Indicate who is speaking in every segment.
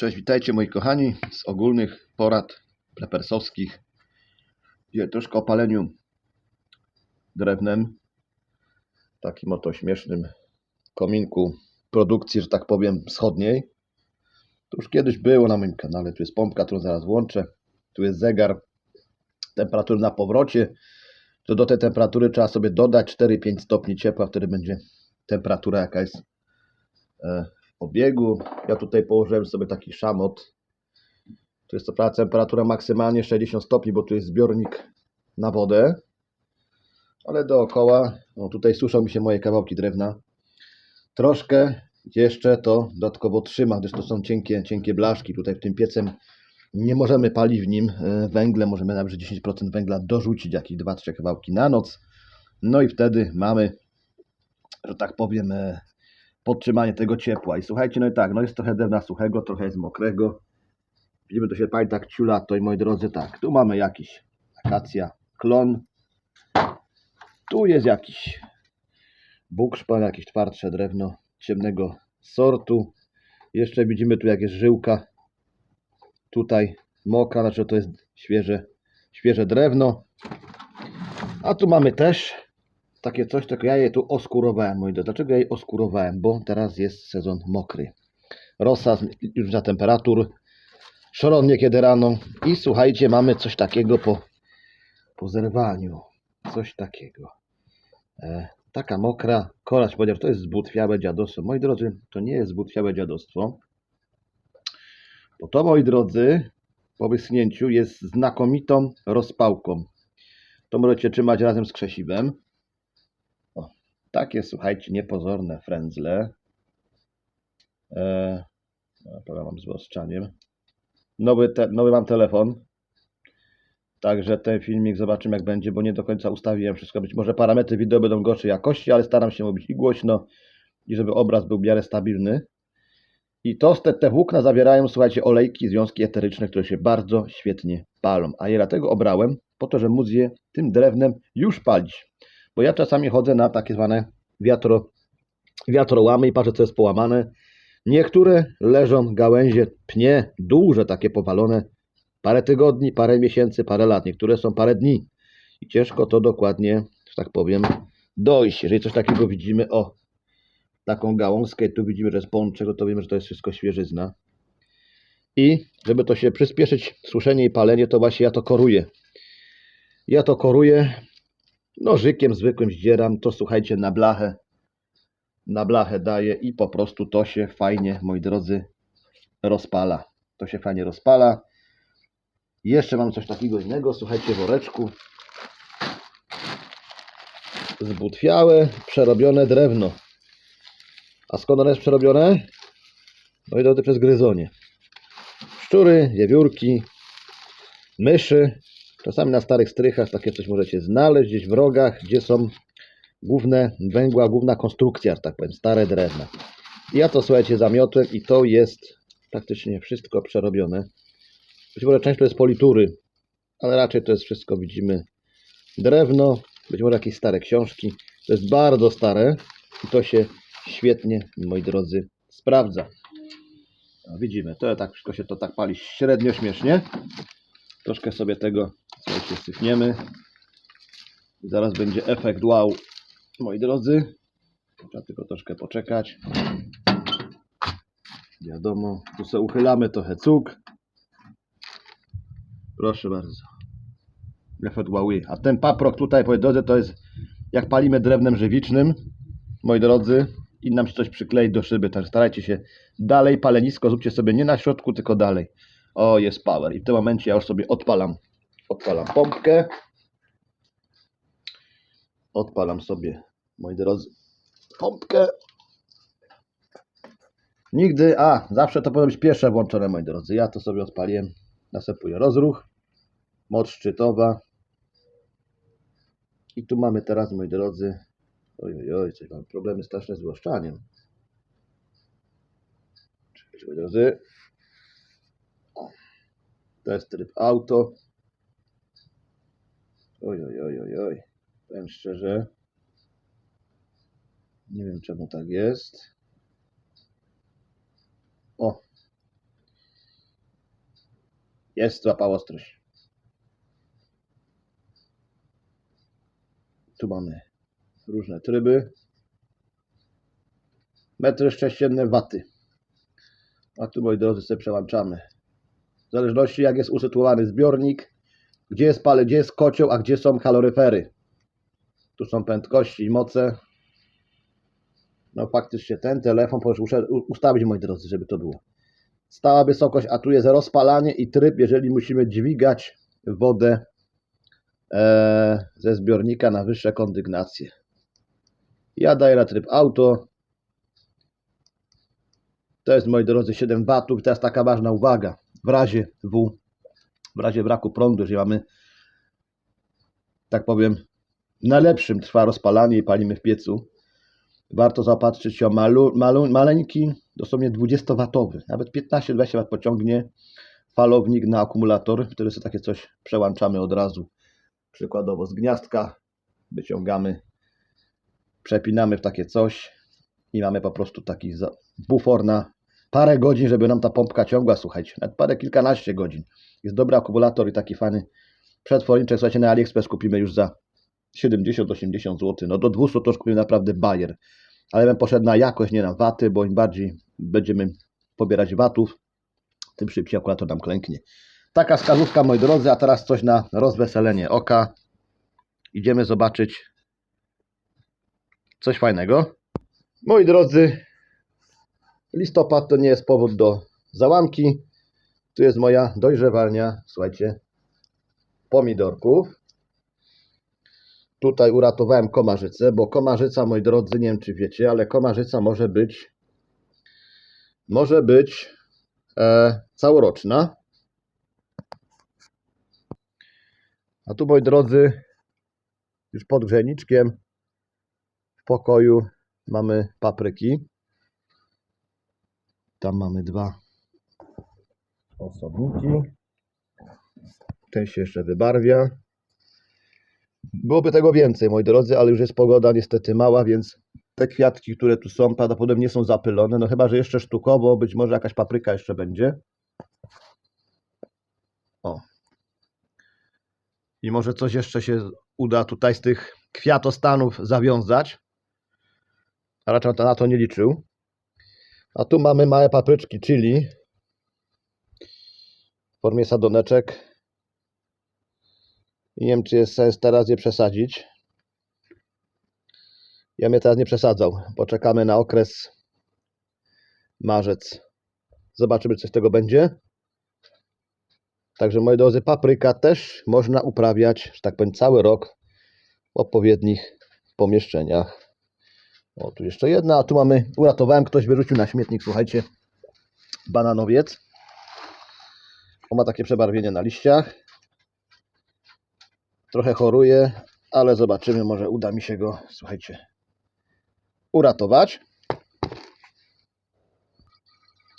Speaker 1: Cześć, witajcie moi kochani z ogólnych porad prepersowskich. Dzisiaj troszkę o paleniu drewnem. Takim oto śmiesznym kominku produkcji, że tak powiem, wschodniej. To już kiedyś było na moim kanale. Tu jest pompka, którą zaraz włączę. Tu jest zegar temperatury na powrocie. To do tej temperatury trzeba sobie dodać 4-5 stopni ciepła, wtedy będzie temperatura jaka jest obiegu. Ja tutaj położyłem sobie taki szamot. Tu jest to prawda temperatura maksymalnie 60 stopni, bo tu jest zbiornik na wodę. Ale dookoła, no tutaj suszą mi się moje kawałki drewna. Troszkę jeszcze to dodatkowo trzyma, gdyż to są cienkie, cienkie blaszki. Tutaj w tym piecem nie możemy palić w nim e, węglem, możemy nawet 10% węgla dorzucić, jakieś 2-3 kawałki na noc. No i wtedy mamy, że tak powiem, e, podtrzymanie tego ciepła. I słuchajcie, no i tak, no jest trochę drewna suchego, trochę jest mokrego. Widzimy, to się pali tak ciula, to i moi drodzy, tak, tu mamy jakiś akacja, klon. Tu jest jakiś bukszpan, jakieś twardsze drewno ciemnego sortu. Jeszcze widzimy tu jak jest żyłka. Tutaj mokra, znaczy to jest świeże, świeże drewno. A tu mamy też takie coś, tylko ja je tu oskurowałem, moi drodzy. Dlaczego ja je oskurowałem? Bo teraz jest sezon mokry. Rosa już za temperatur, szron niekiedy rano i słuchajcie, mamy coś takiego po, po zerwaniu. Coś takiego. E, taka mokra korać, powiedział, to jest zbutwiałe dziadostwo. Moi drodzy, to nie jest zbutwiałe dziadostwo. Bo to, moi drodzy, po wyschnięciu jest znakomitą rozpałką. To możecie trzymać razem z krzesiwem. Takie, słuchajcie, niepozorne frędzle. E, no, mam z wyostrzaniem. Nowy, nowy mam telefon. Także ten filmik zobaczymy jak będzie, bo nie do końca ustawiłem wszystko. Być może parametry wideo będą gorszej jakości, ale staram się mówić i głośno, i żeby obraz był w miarę stabilny. I to te, te włókna zawierają, słuchajcie, olejki, związki eteryczne, które się bardzo świetnie palą. A je dlatego obrałem, po to, żeby móc je tym drewnem już palić. Bo ja czasami chodzę na takie zwane wiatro, wiatrołamy i patrzę, co jest połamane. Niektóre leżą gałęzie, pnie, duże, takie powalone, parę tygodni, parę miesięcy, parę lat. Niektóre są parę dni. I ciężko to dokładnie, że tak powiem, dojść. Jeżeli coś takiego widzimy, o, taką gałązkę, i tu widzimy, że jest pączek, to wiemy, że to jest wszystko świeżyzna. I żeby to się przyspieszyć, suszenie i palenie, to właśnie ja to koruję. Ja to koruję nożykiem zwykłym zdzieram, to słuchajcie, na blachę, na blachę daję i po prostu to się fajnie, moi drodzy, rozpala. To się fajnie rozpala. Jeszcze mam coś takiego innego, słuchajcie, woreczku. Zbutwiałe, przerobione drewno. A skąd ono jest przerobione? Moi drodzy, przez gryzonie. Szczury, wiewiórki, myszy, Czasami na starych strychach takie coś możecie znaleźć gdzieś w rogach, gdzie są główne węgła, główna konstrukcja, że tak powiem, stare drewna. Ja to słuchajcie zamiotłem i to jest praktycznie wszystko przerobione. Być może część to jest politury, ale raczej to jest wszystko, widzimy, drewno, być może jakieś stare książki. To jest bardzo stare i to się świetnie, moi drodzy, sprawdza. No, widzimy, to tak wszystko się to tak pali średnio śmiesznie. Troszkę sobie tego słuchajcie, sypniemy. I zaraz będzie efekt wow, moi drodzy. Trzeba tylko troszkę poczekać. Wiadomo, tu sobie uchylamy trochę cuk. Proszę bardzo. Efekt wow. A ten paprok tutaj, moi drodzy, to jest jak palimy drewnem żywicznym, moi drodzy, i nam się coś przyklei do szyby. Także starajcie się dalej palenisko, zróbcie sobie nie na środku, tylko dalej. O, jest power. I w tym momencie ja już sobie odpalam. Odpalam pompkę. Odpalam sobie, moi drodzy, pompkę. Nigdy, a, zawsze to powinno być pierwsze włączone, moi drodzy. Ja to sobie odpaliłem. Następuje rozruch. Moc szczytowa. I tu mamy teraz, moi drodzy, oj, oj, oj, coś mam problemy straszne z wyłączaniem. Czekajcie, moi drodzy. To jest tryb auto. Oj, oj, oj, oj, oj. Powiem szczerze. Nie wiem czemu tak jest. O. Jest, złapał ostrość. Tu mamy różne tryby. Metry sześcienne waty. A tu, moi drodzy, sobie przełączamy. W zależności jak jest usytuowany zbiornik, gdzie jest pale, gdzie jest kocioł, a gdzie są kaloryfery. Tu są prędkości i moce. No faktycznie ten telefon, muszę ustawić, moi drodzy, żeby to było. Stała wysokość, a tu jest rozpalanie i tryb, jeżeli musimy dźwigać wodę e, ze zbiornika na wyższe kondygnacje. Ja daję na tryb auto. To jest, moi drodzy, 7 watów. Teraz taka ważna uwaga. W razie W, w razie braku prądu, jeżeli mamy, tak powiem, najlepszym trwa rozpalanie i palimy w piecu, warto zaopatrzyć się o malu, malu, maleńki, dosłownie 20-watowy, nawet 15-20 W pociągnie falownik na akumulator, wtedy sobie takie coś przełączamy od razu. Przykładowo z gniazdka wyciągamy, przepinamy w takie coś i mamy po prostu taki bufor na parę godzin, żeby nam ta pompka ciągła, słuchajcie, nawet parę kilkanaście godzin. Jest dobry akumulator i taki fajny przetworniczek, słuchajcie, na AliExpress kupimy już za 70-80 zł. No do 200 to już kupimy naprawdę bajer. Ale bym poszedł na jakość, nie na waty, bo im bardziej będziemy pobierać watów, tym szybciej akumulator nam klęknie. Taka wskazówka, moi drodzy, a teraz coś na rozweselenie oka. Idziemy zobaczyć coś fajnego. Moi drodzy, listopad to nie jest powód do załamki. Tu jest moja dojrzewalnia, słuchajcie, pomidorków. Tutaj uratowałem komarzycę, bo komarzyca, moi drodzy, nie wiem czy wiecie, ale komarzyca może być może być e, całoroczna. A tu, moi drodzy, już pod grzejniczkiem w pokoju mamy papryki. Tam mamy dwa osobniki. Ten się jeszcze wybarwia. Byłoby tego więcej, moi drodzy, ale już jest pogoda niestety mała, więc te kwiatki, które tu są, prawdopodobnie nie są zapylone. No chyba, że jeszcze sztukowo, być może jakaś papryka jeszcze będzie. O. I może coś jeszcze się uda tutaj z tych kwiatostanów zawiązać. A raczej na to nie liczył. A tu mamy małe papryczki chili w formie sadoneczek. Nie wiem, czy jest sens teraz je przesadzić. Ja mnie teraz nie przesadzał. Poczekamy na okres marzec. Zobaczymy, co z tego będzie. Także moi drodzy, papryka też można uprawiać, że tak powiem, cały rok w odpowiednich pomieszczeniach. O, tu jeszcze jedna, a tu mamy, uratowałem, ktoś wyrzucił na śmietnik, słuchajcie, bananowiec. On ma takie przebarwienie na liściach. Trochę choruje, ale zobaczymy, może uda mi się go, słuchajcie, uratować.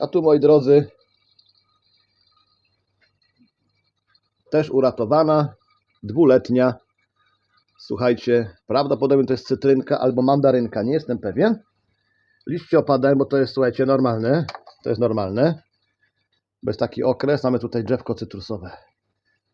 Speaker 1: A tu, moi drodzy, też uratowana, dwuletnia. Słuchajcie, prawdopodobnie to jest cytrynka albo mandarynka, nie jestem pewien. Liście opadają, bo to jest, słuchajcie, normalne. To jest normalne. Bez taki okres. Mamy tutaj drzewko cytrusowe.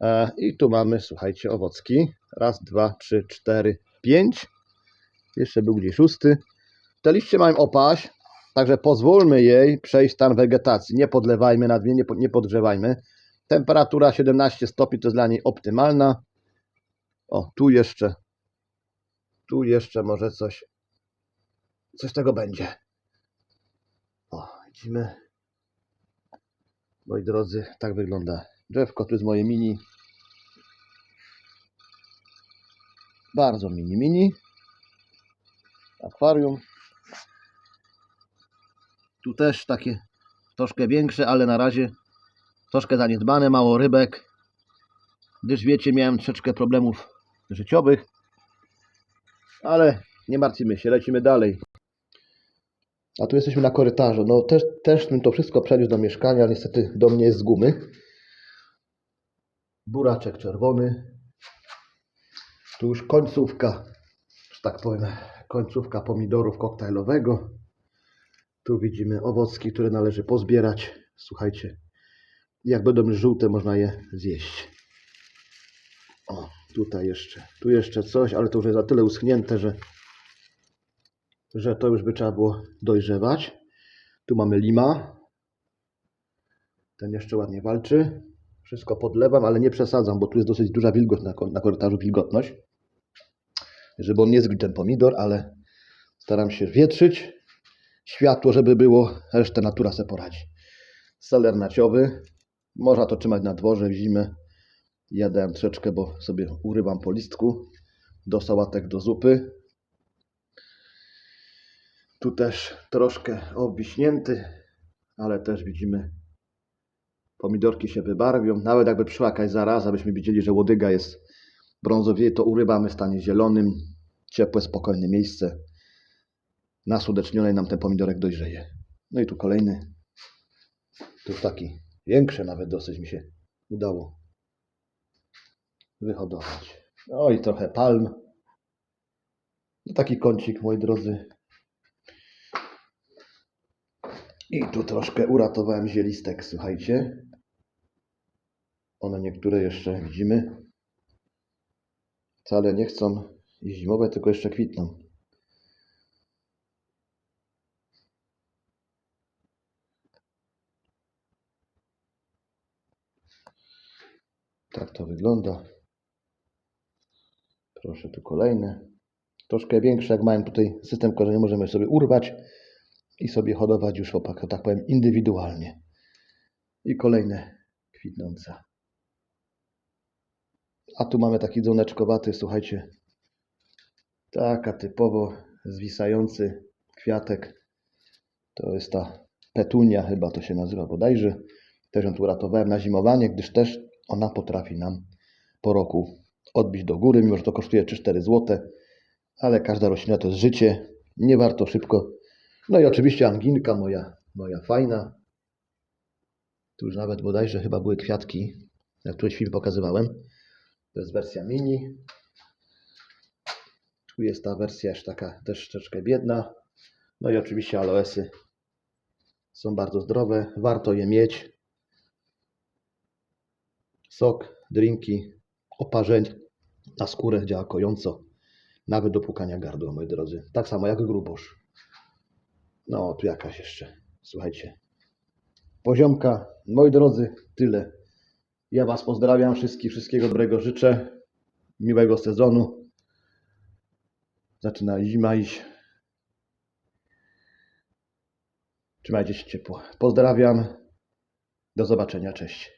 Speaker 1: E, I tu mamy, słuchajcie, owocki. Raz, dwa, trzy, cztery, pięć. Jeszcze był gdzieś szósty. Te liście mają opaść, także pozwólmy jej przejść stan wegetacji. Nie podlewajmy nadmiernie, nie, po- nie podgrzewajmy. Temperatura 17 stopni to jest dla niej optymalna. O, tu jeszcze, tu jeszcze może coś, coś tego będzie. O, widzimy. Moi drodzy, tak wygląda drzewko. Tu jest moje mini. Bardzo mini, mini. Akwarium. Tu też takie troszkę większe, ale na razie troszkę zaniedbane, mało rybek. Gdyż wiecie, miałem troszeczkę problemów życiowych. Ale nie martwimy się, lecimy dalej. A tu jesteśmy na korytarzu. No też, też bym to wszystko przeniósł do mieszkania, ale niestety do mnie jest z gumy. Buraczek czerwony. Tu już końcówka, że tak powiem, końcówka pomidorów koktajlowego. Tu widzimy owocki, które należy pozbierać. Słuchajcie, Jak będą żółte, można je zjeść. O, tutaj jeszcze, tu jeszcze coś, ale to już jest na tyle uschnięte, że, że to już by trzeba było dojrzewać. Tu mamy lima. Ten jeszcze ładnie walczy. Wszystko podlewam, ale nie przesadzam, bo tu jest dosyć duża wilgoć na, na korytarzu, wilgotność. Żeby on nie zgnił ten pomidor, ale staram się wietrzyć. Światło, żeby było, resztę natura se poradzi. Seler naciowy. Można to trzymać na dworze w zimę. Ja dałem troszeczkę, bo sobie urywam po listku. Do sałatek, do zupy. Tu też troszkę obwiśnięty, ale też widzimy, pomidorki się wybarwią. Nawet jakby przyszła jakaś zaraza, byśmy widzieli, że łodyga jest brązowie, to urywamy w stanie zielonym. Ciepłe, spokojne miejsce. Na słodecznionej nam ten pomidorek dojrzeje. No i tu kolejny. Tu taki większy nawet dosyć mi się udało wyhodować. No i trochę palm. No taki kącik, moi drodzy. I tu troszkę uratowałem zielistek, słuchajcie. One niektóre jeszcze widzimy. Wcale nie chcą zimowe, tylko jeszcze kwitną. Tak to wygląda. Proszę, tu kolejne. Troszkę większe, jak mają tutaj system korzenia, możemy sobie urwać i sobie hodować już, opak, tak powiem, indywidualnie. I kolejne kwitnące. A tu mamy taki dzwoneczkowaty, słuchajcie, taka typowo zwisający kwiatek. To jest ta petunia, chyba to się nazywa bodajże. Też ją tu uratowałem na zimowanie, gdyż też ona potrafi nam po roku odbić do góry, mimo że to kosztuje 3-4 zł, ale każda roślina to jest życie, nie warto szybko. No i oczywiście anginka moja, moja fajna. Tu już nawet bodajże chyba były kwiatki, jak któryś film pokazywałem. To jest wersja mini. Tu jest ta wersja już taka też troszeczkę biedna. No i oczywiście aloesy są bardzo zdrowe, warto je mieć. Sok, drinki, oparzeń na skórę działa kojąco, nawet do płukania gardła, moi drodzy. Tak samo jak grubosz. No, tu jakaś jeszcze, słuchajcie. Poziomka, moi drodzy, tyle. Ja Was pozdrawiam, wszystkich, wszystkiego dobrego życzę, miłego sezonu. Zaczyna zima iść. Trzymajcie się ciepło. Pozdrawiam. Do zobaczenia. Cześć.